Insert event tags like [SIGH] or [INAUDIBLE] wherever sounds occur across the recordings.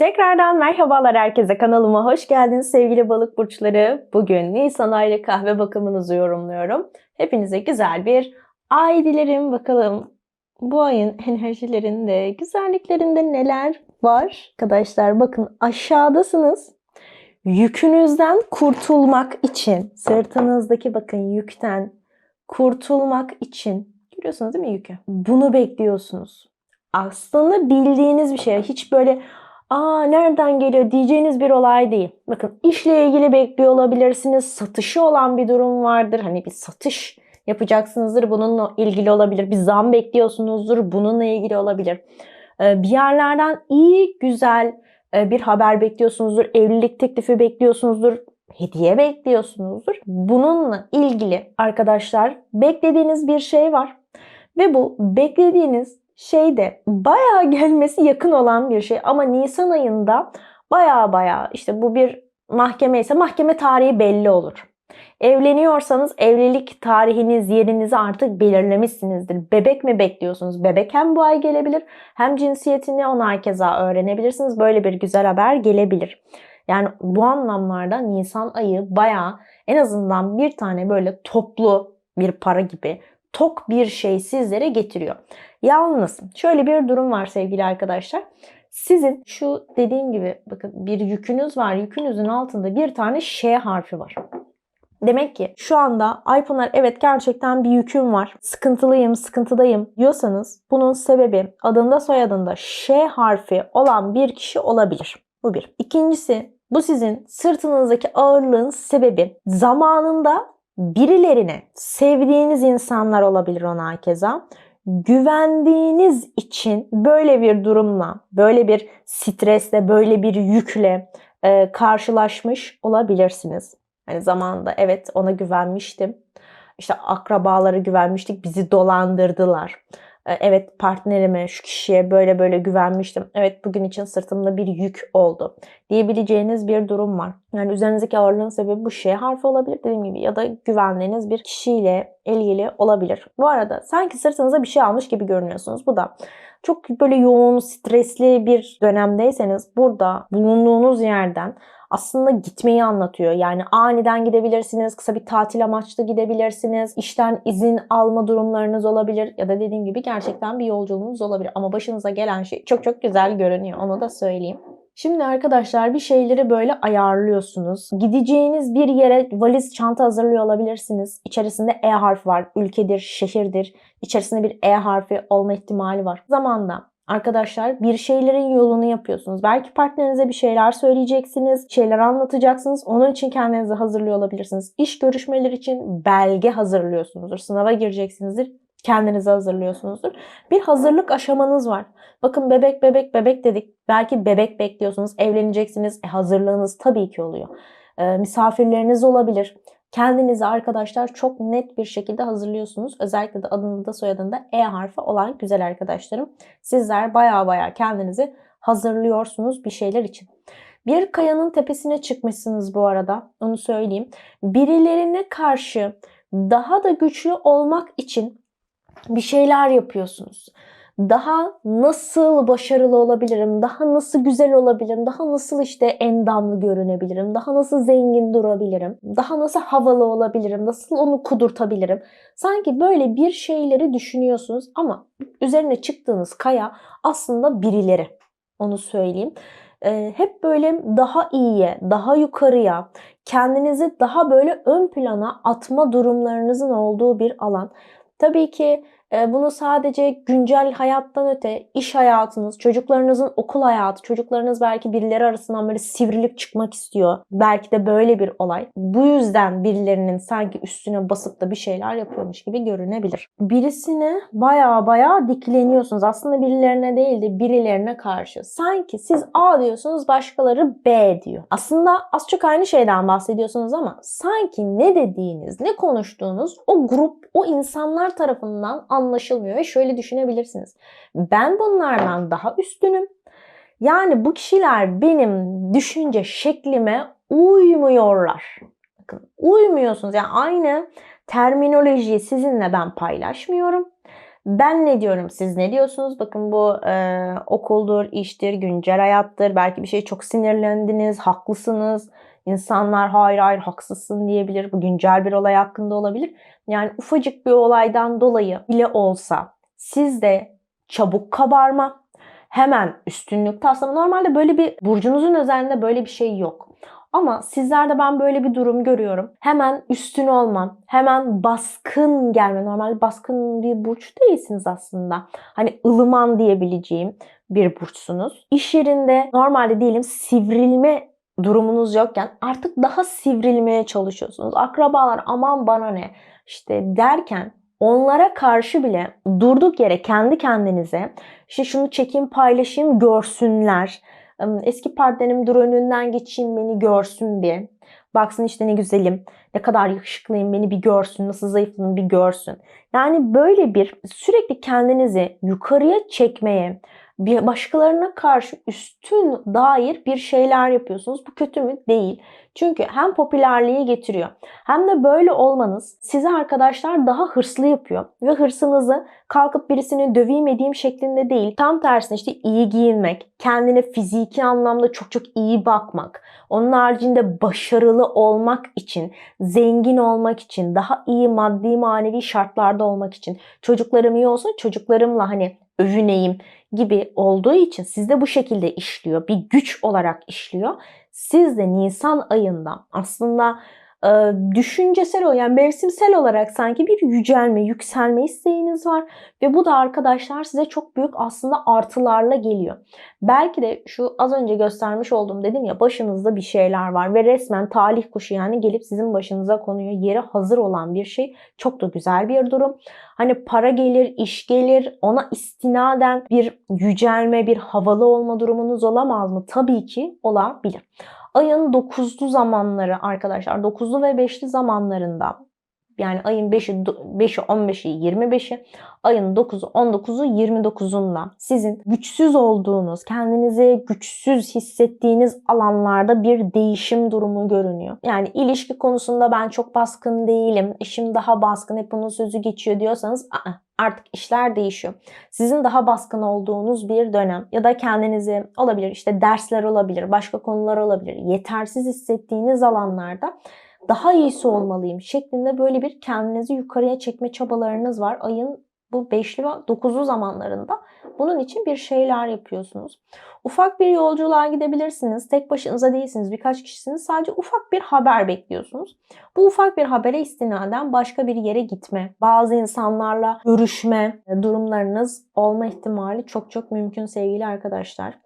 Tekrardan merhabalar herkese kanalıma hoş geldiniz sevgili balık burçları. Bugün Nisan aylık kahve bakımınızı yorumluyorum. Hepinize güzel bir ay dilerim. Bakalım bu ayın enerjilerinde, güzelliklerinde neler var? Arkadaşlar bakın aşağıdasınız. Yükünüzden kurtulmak için, sırtınızdaki bakın yükten kurtulmak için görüyorsunuz değil mi yükü? Bunu bekliyorsunuz. Aslında bildiğiniz bir şey. Hiç böyle aa nereden geliyor diyeceğiniz bir olay değil. Bakın işle ilgili bekliyor olabilirsiniz. Satışı olan bir durum vardır. Hani bir satış yapacaksınızdır. Bununla ilgili olabilir. Bir zam bekliyorsunuzdur. Bununla ilgili olabilir. Ee, bir yerlerden iyi, güzel e, bir haber bekliyorsunuzdur. Evlilik teklifi bekliyorsunuzdur. Hediye bekliyorsunuzdur. Bununla ilgili arkadaşlar beklediğiniz bir şey var. Ve bu beklediğiniz şey de bayağı gelmesi yakın olan bir şey. Ama Nisan ayında bayağı bayağı işte bu bir mahkeme ise mahkeme tarihi belli olur. Evleniyorsanız evlilik tarihiniz, yerinizi artık belirlemişsinizdir. Bebek mi bekliyorsunuz? Bebek hem bu ay gelebilir hem cinsiyetini ona keza öğrenebilirsiniz. Böyle bir güzel haber gelebilir. Yani bu anlamlarda Nisan ayı bayağı en azından bir tane böyle toplu bir para gibi tok bir şey sizlere getiriyor. Yalnız şöyle bir durum var sevgili arkadaşlar. Sizin şu dediğim gibi bakın bir yükünüz var. Yükünüzün altında bir tane Ş harfi var. Demek ki şu anda Aypınar evet gerçekten bir yüküm var. Sıkıntılıyım, sıkıntıdayım diyorsanız bunun sebebi adında soyadında Ş harfi olan bir kişi olabilir. Bu bir. İkincisi bu sizin sırtınızdaki ağırlığın sebebi zamanında birilerine sevdiğiniz insanlar olabilir ona keza güvendiğiniz için böyle bir durumla, böyle bir stresle, böyle bir yükle e, karşılaşmış olabilirsiniz. Hani zamanında evet ona güvenmiştim. İşte akrabalara güvenmiştik, bizi dolandırdılar. E, evet partnerime, şu kişiye böyle böyle güvenmiştim. Evet bugün için sırtımda bir yük oldu diyebileceğiniz bir durum var. Yani üzerinizdeki ağırlığın sebebi bu şey harfi olabilir dediğim gibi ya da güvendiğiniz bir kişiyle ilgili olabilir. Bu arada sanki sırtınıza bir şey almış gibi görünüyorsunuz. Bu da çok böyle yoğun, stresli bir dönemdeyseniz burada bulunduğunuz yerden aslında gitmeyi anlatıyor. Yani aniden gidebilirsiniz, kısa bir tatil amaçlı gidebilirsiniz, işten izin alma durumlarınız olabilir ya da dediğim gibi gerçekten bir yolculuğunuz olabilir. Ama başınıza gelen şey çok çok güzel görünüyor onu da söyleyeyim. Şimdi arkadaşlar bir şeyleri böyle ayarlıyorsunuz. Gideceğiniz bir yere valiz çanta hazırlıyor olabilirsiniz. İçerisinde E harfi var. Ülkedir, şehirdir. İçerisinde bir E harfi olma ihtimali var. Zamanda arkadaşlar bir şeylerin yolunu yapıyorsunuz. Belki partnerinize bir şeyler söyleyeceksiniz, şeyler anlatacaksınız. Onun için kendinizi hazırlıyor olabilirsiniz. İş görüşmeleri için belge hazırlıyorsunuzdur. Sınava gireceksinizdir kendinizi hazırlıyorsunuzdur. Bir hazırlık aşamanız var. Bakın bebek bebek bebek dedik. Belki bebek bekliyorsunuz, evleneceksiniz. E, hazırlığınız tabii ki oluyor. E, misafirleriniz olabilir. Kendinizi arkadaşlar çok net bir şekilde hazırlıyorsunuz. Özellikle de adında soyadında E harfi olan güzel arkadaşlarım. Sizler baya baya kendinizi hazırlıyorsunuz bir şeyler için. Bir kayanın tepesine çıkmışsınız bu arada. Onu söyleyeyim. Birilerine karşı daha da güçlü olmak için bir şeyler yapıyorsunuz daha nasıl başarılı olabilirim, daha nasıl güzel olabilirim, daha nasıl işte endamlı görünebilirim, daha nasıl zengin durabilirim, daha nasıl havalı olabilirim, nasıl onu kudurtabilirim. Sanki böyle bir şeyleri düşünüyorsunuz ama üzerine çıktığınız kaya aslında birileri. Onu söyleyeyim. Ee, hep böyle daha iyiye, daha yukarıya, kendinizi daha böyle ön plana atma durumlarınızın olduğu bir alan. Tabii ki bunu sadece güncel hayattan öte iş hayatınız, çocuklarınızın okul hayatı, çocuklarınız belki birileri arasından böyle sivrilip çıkmak istiyor. Belki de böyle bir olay. Bu yüzden birilerinin sanki üstüne basıp da bir şeyler yapıyormuş gibi görünebilir. Birisine baya baya dikleniyorsunuz. Aslında birilerine değil de birilerine karşı. Sanki siz A diyorsunuz başkaları B diyor. Aslında az çok aynı şeyden bahsediyorsunuz ama sanki ne dediğiniz, ne konuştuğunuz o grup, o insanlar tarafından anlaşılmıyor ve şöyle düşünebilirsiniz. Ben bunlardan daha üstünüm. Yani bu kişiler benim düşünce şeklime uymuyorlar. Bakın uymuyorsunuz. Yani aynı terminolojiyi sizinle ben paylaşmıyorum. Ben ne diyorum siz ne diyorsunuz? Bakın bu e, okuldur, iştir, güncel hayattır. Belki bir şey çok sinirlendiniz, haklısınız. İnsanlar hayır hayır haksızsın diyebilir. Bu güncel bir olay hakkında olabilir. Yani ufacık bir olaydan dolayı bile olsa sizde çabuk kabarma, hemen üstünlük taslama. Normalde böyle bir burcunuzun özelinde böyle bir şey yok. Ama sizlerde ben böyle bir durum görüyorum. Hemen üstün olmam, hemen baskın gelme. Normalde baskın bir burç değilsiniz aslında. Hani ılıman diyebileceğim bir burçsunuz. İş yerinde normalde diyelim sivrilme durumunuz yokken artık daha sivrilmeye çalışıyorsunuz. Akrabalar aman bana ne işte derken onlara karşı bile durduk yere kendi kendinize işte şunu çekeyim paylaşayım görsünler. Eski partnerimin önünden geçeyim beni görsün bir. Baksın işte ne güzelim, ne kadar yakışıklıyım beni bir görsün, nasıl zayıfladım bir görsün. Yani böyle bir sürekli kendinizi yukarıya çekmeye, bir başkalarına karşı üstün dair bir şeyler yapıyorsunuz. Bu kötü mü? Değil. Çünkü hem popülerliği getiriyor hem de böyle olmanız sizi arkadaşlar daha hırslı yapıyor. Ve hırsınızı kalkıp birisini döveyim edeyim şeklinde değil. Tam tersine işte iyi giyinmek, kendine fiziki anlamda çok çok iyi bakmak, onun haricinde başarılı olmak için, zengin olmak için, daha iyi maddi manevi şartlarda olmak için, çocuklarım iyi olsun, çocuklarımla hani övüneyim gibi olduğu için sizde bu şekilde işliyor. Bir güç olarak işliyor. Siz de Nisan ayında aslında düşüncesel o yani mevsimsel olarak sanki bir yücelme, yükselme isteğiniz var ve bu da arkadaşlar size çok büyük aslında artılarla geliyor. Belki de şu az önce göstermiş olduğum dedim ya başınızda bir şeyler var ve resmen talih kuşu yani gelip sizin başınıza konuyor. Yere hazır olan bir şey. Çok da güzel bir durum. Hani para gelir, iş gelir, ona istinaden bir yücelme, bir havalı olma durumunuz olamaz mı? Tabii ki olabilir. Ayın 9'lu zamanları arkadaşlar 9'lu ve 5'li zamanlarında yani ayın 5'i 5'i 15'i 25'i ayın 9'u 19'u 29'unda sizin güçsüz olduğunuz, kendinizi güçsüz hissettiğiniz alanlarda bir değişim durumu görünüyor. Yani ilişki konusunda ben çok baskın değilim, eşim daha baskın, hep bunun sözü geçiyor diyorsanız artık işler değişiyor. Sizin daha baskın olduğunuz bir dönem ya da kendinizi olabilir işte dersler olabilir, başka konular olabilir. Yetersiz hissettiğiniz alanlarda daha iyisi olmalıyım şeklinde böyle bir kendinizi yukarıya çekme çabalarınız var. Ayın bu 5'li ve 9'lu zamanlarında bunun için bir şeyler yapıyorsunuz. Ufak bir yolculuğa gidebilirsiniz. Tek başınıza değilsiniz. Birkaç kişisiniz. Sadece ufak bir haber bekliyorsunuz. Bu ufak bir habere istinaden başka bir yere gitme, bazı insanlarla görüşme durumlarınız olma ihtimali çok çok mümkün sevgili arkadaşlar.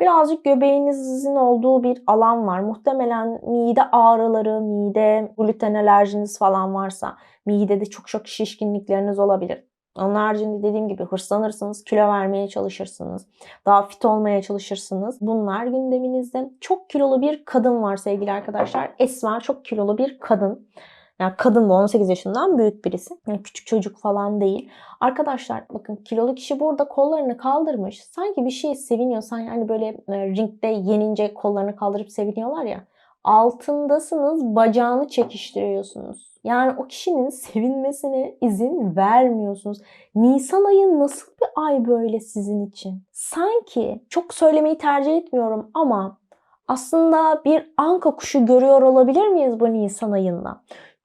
Birazcık göbeğinizin olduğu bir alan var. Muhtemelen mide ağrıları, mide, gluten alerjiniz falan varsa midede çok çok şişkinlikleriniz olabilir. Onun haricinde dediğim gibi hırslanırsınız, kilo vermeye çalışırsınız, daha fit olmaya çalışırsınız. Bunlar gündeminizde. Çok kilolu bir kadın var sevgili arkadaşlar. Esmer çok kilolu bir kadın. Yani kadın bu 18 yaşından büyük birisi. Yani küçük çocuk falan değil. Arkadaşlar bakın kilolu kişi burada kollarını kaldırmış. Sanki bir şey seviniyor. Sanki hani böyle e, ringde yenince kollarını kaldırıp seviniyorlar ya. Altındasınız bacağını çekiştiriyorsunuz. Yani o kişinin [LAUGHS] sevinmesine izin vermiyorsunuz. Nisan ayı nasıl bir ay böyle sizin için? Sanki çok söylemeyi tercih etmiyorum ama aslında bir anka kuşu görüyor olabilir miyiz bu Nisan ayında?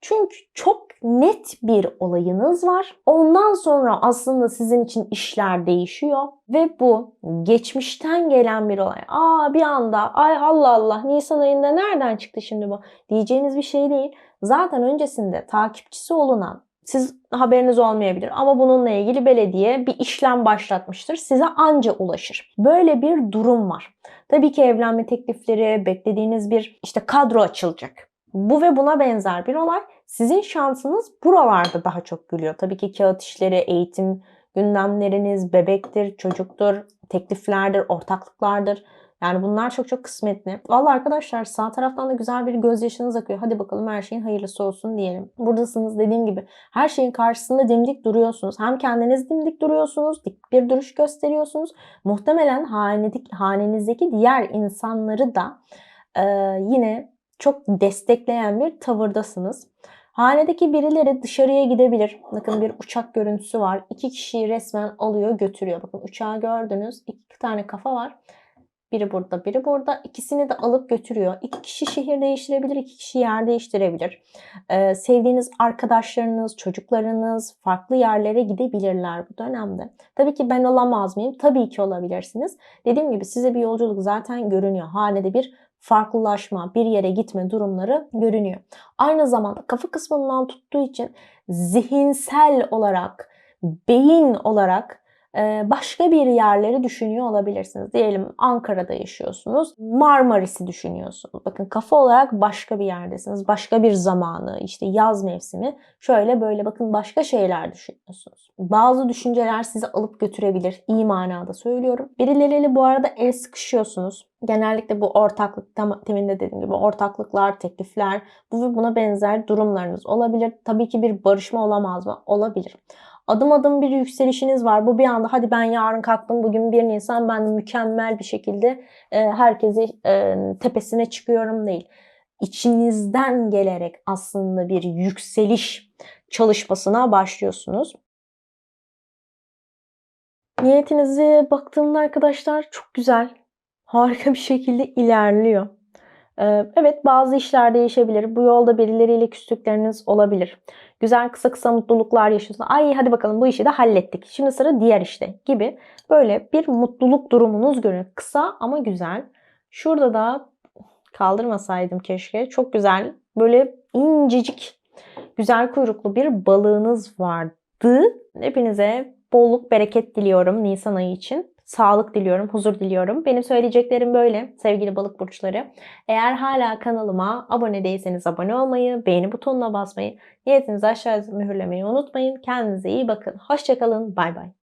Çünkü çok net bir olayınız var. Ondan sonra aslında sizin için işler değişiyor ve bu geçmişten gelen bir olay. Aa bir anda ay Allah Allah Nisan ayında nereden çıktı şimdi bu diyeceğiniz bir şey değil. Zaten öncesinde takipçisi olunan siz haberiniz olmayabilir ama bununla ilgili belediye bir işlem başlatmıştır. Size anca ulaşır. Böyle bir durum var. Tabii ki evlenme teklifleri, beklediğiniz bir işte kadro açılacak. Bu ve buna benzer bir olay. Sizin şansınız buralarda daha çok gülüyor. Tabii ki kağıt işleri, eğitim gündemleriniz, bebektir, çocuktur, tekliflerdir, ortaklıklardır. Yani bunlar çok çok kısmetli. Valla arkadaşlar sağ taraftan da güzel bir gözyaşınız akıyor. Hadi bakalım her şeyin hayırlısı olsun diyelim. Buradasınız dediğim gibi her şeyin karşısında dimdik duruyorsunuz. Hem kendiniz dimdik duruyorsunuz, dik bir duruş gösteriyorsunuz. Muhtemelen hanenizdeki diğer insanları da e, yine çok destekleyen bir tavırdasınız. Hanedeki birileri dışarıya gidebilir. Bakın bir uçak görüntüsü var. İki kişiyi resmen alıyor götürüyor. Bakın uçağı gördünüz. İki tane kafa var. Biri burada, biri burada. İkisini de alıp götürüyor. İki kişi şehir değiştirebilir, iki kişi yer değiştirebilir. Ee, sevdiğiniz arkadaşlarınız, çocuklarınız farklı yerlere gidebilirler bu dönemde. Tabii ki ben olamaz mıyım? Tabii ki olabilirsiniz. Dediğim gibi size bir yolculuk zaten görünüyor. Hanede bir farklılaşma, bir yere gitme durumları görünüyor. Aynı zamanda kafa kısmından tuttuğu için zihinsel olarak, beyin olarak başka bir yerleri düşünüyor olabilirsiniz. Diyelim Ankara'da yaşıyorsunuz. Marmaris'i düşünüyorsunuz. Bakın kafa olarak başka bir yerdesiniz. Başka bir zamanı, işte yaz mevsimi. Şöyle böyle bakın başka şeyler düşünüyorsunuz. Bazı düşünceler sizi alıp götürebilir. İyi manada söylüyorum. Birileriyle bu arada el sıkışıyorsunuz. Genellikle bu ortaklık, teminde dediğim gibi ortaklıklar, teklifler, bu ve buna benzer durumlarınız olabilir. Tabii ki bir barışma olamaz mı? Olabilir. Adım adım bir yükselişiniz var. Bu bir anda hadi ben yarın kalktım bugün 1 Nisan ben mükemmel bir şekilde e, herkesi e, tepesine çıkıyorum değil. İçinizden gelerek aslında bir yükseliş çalışmasına başlıyorsunuz. Niyetinize baktığımda arkadaşlar çok güzel, harika bir şekilde ilerliyor. Ee, Evet bazı işler değişebilir. Bu yolda birileriyle küslükleriniz olabilir. Güzel kısa kısa mutluluklar yaşıyorsunuz. Ay hadi bakalım bu işi de hallettik. Şimdi sıra diğer işte gibi. Böyle bir mutluluk durumunuz görünüyor. Kısa ama güzel. Şurada da kaldırmasaydım keşke. Çok güzel. Böyle incecik güzel kuyruklu bir balığınız vardı. Hepinize bolluk bereket diliyorum Nisan ayı için. Sağlık diliyorum, huzur diliyorum. Benim söyleyeceklerim böyle sevgili balık burçları. Eğer hala kanalıma abone değilseniz abone olmayı, beğeni butonuna basmayı, niyetinizi aşağıya mühürlemeyi unutmayın. Kendinize iyi bakın. Hoşçakalın. Bay bay.